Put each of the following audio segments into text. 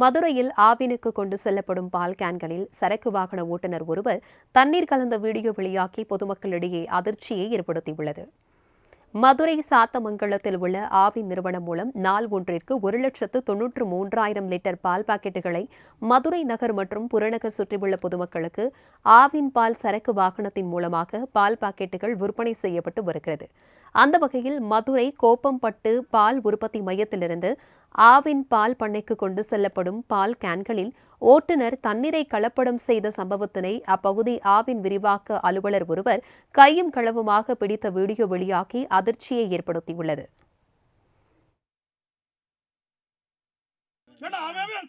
மதுரையில் ஆவினுக்கு கொண்டு செல்லப்படும் பால் கேன்களில் சரக்கு வாகன ஓட்டுநர் ஒருவர் தண்ணீர் கலந்த வீடியோ வெளியாகி பொதுமக்களிடையே அதிர்ச்சியை ஏற்படுத்தியுள்ளது. மதுரை சாத்தமங்கலத்தில் உள்ள ஆவின் நிறுவனம் மூலம் நாள் ஒன்றிற்கு ஒரு லட்சத்து தொன்னூற்று மூன்றாயிரம் லிட்டர் பால் பாக்கெட்டுகளை மதுரை நகர் மற்றும் புறநகர் சுற்றியுள்ள பொதுமக்களுக்கு ஆவின் பால் சரக்கு வாகனத்தின் மூலமாக பால் பாக்கெட்டுகள் விற்பனை செய்யப்பட்டு வருகிறது. அந்த வகையில் மதுரை கோப்பம்பட்டு பால் உற்பத்தி மையத்திலிருந்து ஆவின் பால் பண்ணைக்கு கொண்டு செல்லப்படும் பால் கேன்களில் ஓட்டுநர் தண்ணீரை கலப்படம் செய்த சம்பவத்தினை அப்பகுதி ஆவின் விரிவாக்க அலுவலர் ஒருவர் கையும் களவுமாக பிடித்த வீடியோ வெளியாகி அதிர்ச்சியை ஏற்படுத்தியுள்ளது.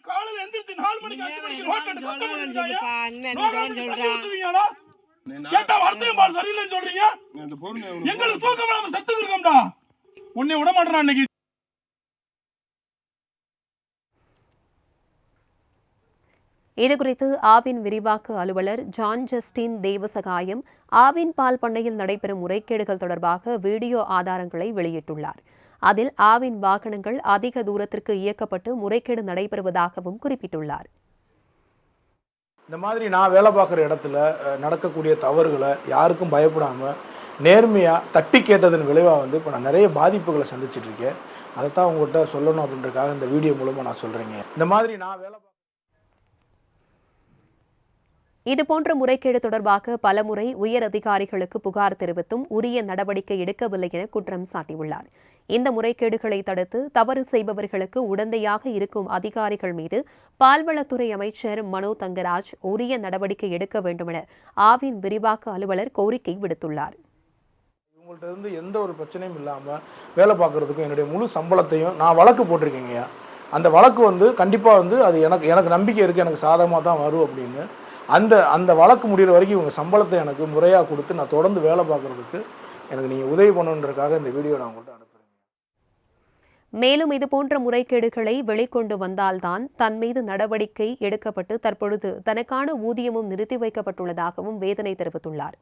காலையில எந்திரிச்சு நாலு மணிக்கு, அஞ்சு மணிக்கு கஷ்டப்பட்டு இருக்காங்க. கேட்டா வார்த்தையும் பாரு, சரியில்லைன்னு சொல்றீங்க? எங்களுக்கு தூக்கம் இல்லாம செத்து இருக்கோம்டா. உன்னை விட மாட்டேன் அன்னைக்கு. இதுகுறித்து ஆவின் விரிவாக்க அலுவலர் ஜான் ஜஸ்டின் தேவசகாயம் ஆவின் பால் பண்ணையில் நடைபெறும் முறைகேடுகள் தொடர்பாக வீடியோ ஆதாரங்களை வெளியிட்டுள்ளார். அதில் ஆவின் வாகனங்கள் அதிக தூரத்திற்கு இயக்கப்பட்டு முறைகேடு நடைபெறுவதாகவும் குறிப்பிட்டுள்ளார். இந்த மாதிரி நான் வேலை பார்க்குற இடத்துல நடக்கக்கூடிய தவறுகளை யாருக்கும் பயப்படாமல் நேர்மையாக தட்டி கேட்டதன் விளைவாக வந்து இப்போ நான் நிறைய பாதிப்புகளை சந்திச்சிட்டு இருக்கேன். அதைத்தான் உங்கள்கிட்ட சொல்லணும் அப்படின்றதுக்காக இந்த வீடியோ மூலமாக நான் சொல்கிறேங்க இந்த மாதிரி நான் வேலை பார்க்க இதுபோன்ற முறைகேடு தொடர்பாக பலமுறை உயர் அதிகாரிகளுக்கு புகார் தெரிவித்தும் உரிய நடவடிக்கை எடுக்கவில்லை என குற்றம் சாட்டியுள்ளார். இந்த முறைகேடுகளை தடுத்து தவறு செய்பவர்களுக்கு உடந்தையாக இருக்கும் அதிகாரிகள் மீது பால்வளத்துறை அமைச்சர் மனோ தங்கராஜ் உரிய நடவடிக்கை எடுக்க வேண்டுமென ஆவின் விரிவாக்க அலுவலர் கோரிக்கை விடுத்துள்ளார். இவங்கள்ட்ட இருந்து எந்த ஒரு பிரச்சனையும் இல்லாமல் வேலை பார்க்குறதுக்கும் என்னுடைய முழு சம்பளத்தையும் நான் வழக்கு போட்டிருக்கேங்கய்யா. அந்த வழக்கு வந்து கண்டிப்பாக வந்து அது எனக்கு எனக்கு நம்பிக்கை இருக்குது எனக்கு சாதகமாக தான் வரும் அப்படின்னு. அந்த அந்த வழக்கு முடிகிற வரைக்கும் இவங்க சம்பளத்தை எனக்கு முறையாக கொடுத்து நான் தொடர்ந்து வேலை பார்க்குறதுக்கு எனக்கு நீங்கள் உதவி பண்ணணுன்றக்காக இந்த வீடியோ நான் உங்கள்கிட்ட அனுப்புகிறேன் மேலும் இதுபோன்ற முறைகேடுகளை வெளிக்கொண்டு வந்தால்தான் தன் மீது நடவடிக்கை எடுக்கப்பட்டு தற்பொழுது தனக்கான ஊதியமும் நிறுத்தி வைக்கப்பட்டுள்ளதாகவும் வேதனை தெரிவித்துள்ளார்.